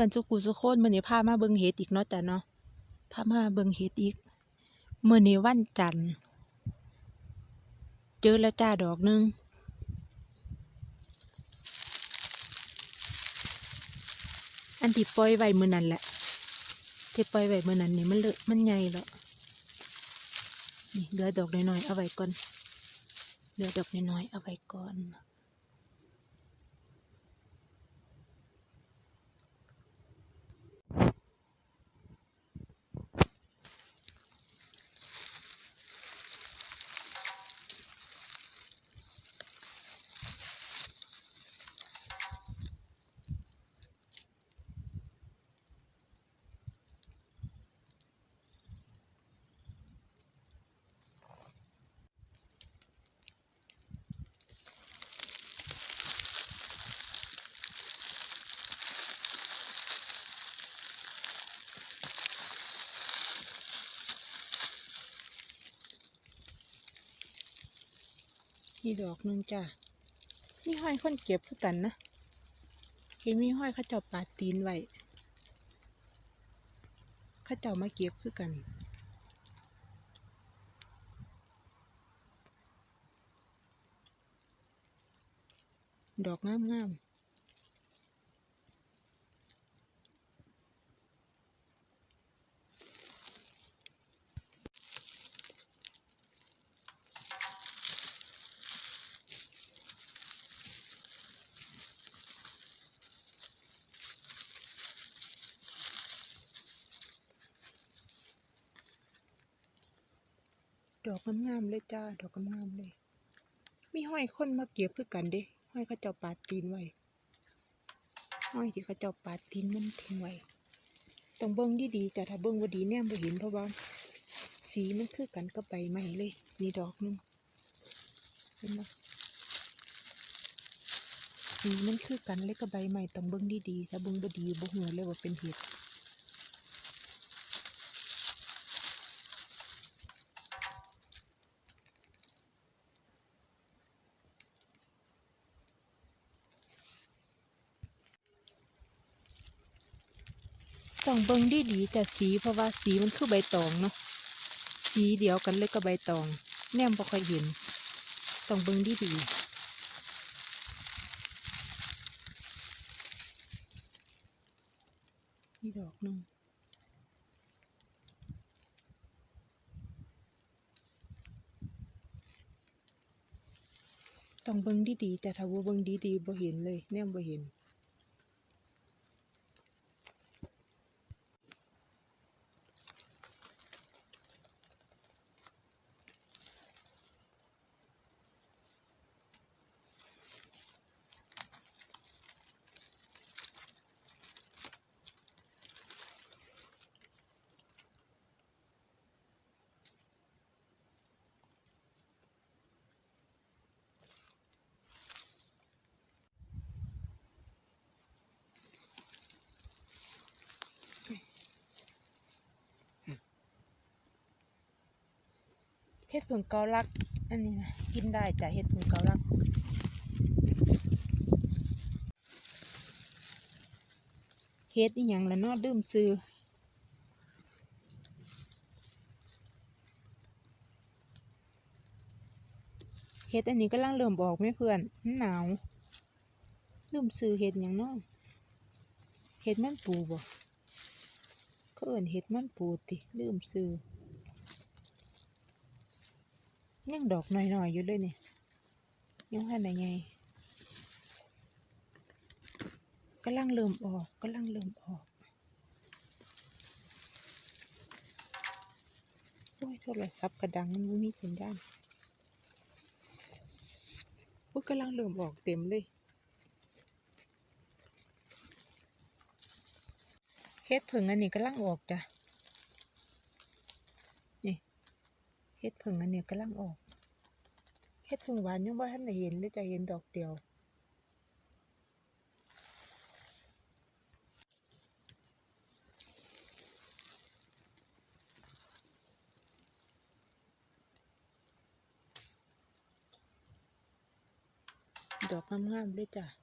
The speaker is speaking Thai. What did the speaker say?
พื่อนๆสุกุสุโคนมื้อนี้พามาเบิ่งเห็ดอีกเนาะจ้ะเนาะพามาเบิ่งเห็ดอีกมื้อนี้วันจันทร์เจอแล้วจ้าดอกหนึงอันที่ปล่อยไว้มื้อนั้นแหละที่ปล่อยไว้มื้อนั้นนี่มันเลอะมันใหญ่แล้วนี่เหลือดอกน้อยๆเอาไว้ก่อนเหลือดอกน้อยๆเอาไว้ก่อน นี่ดอกนึงจ้ะมีห้อยคนเก็บคือกันนะเห็นมีห้อยข้าเจ้าปาตีนไว้ข้าเจ้ามาเก็บคือกันดอกงามๆ ดอกงามๆเลยจ้า ดอกงามๆเลย มีห้อยคนมาเก็บคือกันเด้ห้อยเขาเจ้าปาดตีนไว้ห้อยที่เขาเจ้าปาดตีนมันทิ้งไว้ต้องเบิ่งดีๆจ้ะถ้าเบิ่งบ่ดีแนมบ่เห็นเพราะว่าสีมันคือกันกับใบไม้เลยนี่ดอกนึงเห็นไหมสีมันคือกันเลยกับใบไม้ต้องเบิ่งดีๆถ้าเบิ่งบ่ดีบ่ฮู้เลยว่าเป็นเห็ด ต้องเบิ่งดีดีๆแต่สีเพราะว่าสีมันคือใบตองเนาะสีเดียวกันเลยกับใบตอง แนมบ่ค่อยเห็น ต้องเบิ่งดีดีๆนี่ดอกนึงต้องเบิ่งดีดีๆแต่ถ้าบ่เบิ่งดีดีๆบ่เห็นเลย แนมบ่เห็น เห็ดผึ่งเกาลัก อันนี้นะกินได้จ้ะเห็ดผึ่งเกาลักเฮ็ดอีหยังละเนาะดื่มซื้อเฮ็ดอันนี้กำลังเริ่มออกไหมเพื่อนมันหนาวลืมซื้อเฮ็ดหยังเนาะเฮ็ดมันปูบ่เขาเอิ้นเฮ็ดมันปูติลืมซื้อ ยังดอกหน่อยๆอยู่เลยนี่ยังหันได้ไงกำลังเริ่มออกกำลังเริ่มออกโอ้ยโทรศัพท์กระดังมันบ่มีสัญญาณโอ้ยกำลังเริ่มออกเต็มเลยเฮ็ดผึ่งอันนี้กำลังออกจ้ะนี่ เฮ็ดผึ่งอันเนี้ยกำลังออก เฮ็ดผึ่งหวานยังบ่ทันได้เห็นเลยจะเห็นดอกเดียวดอกงามๆเลยจ้ะ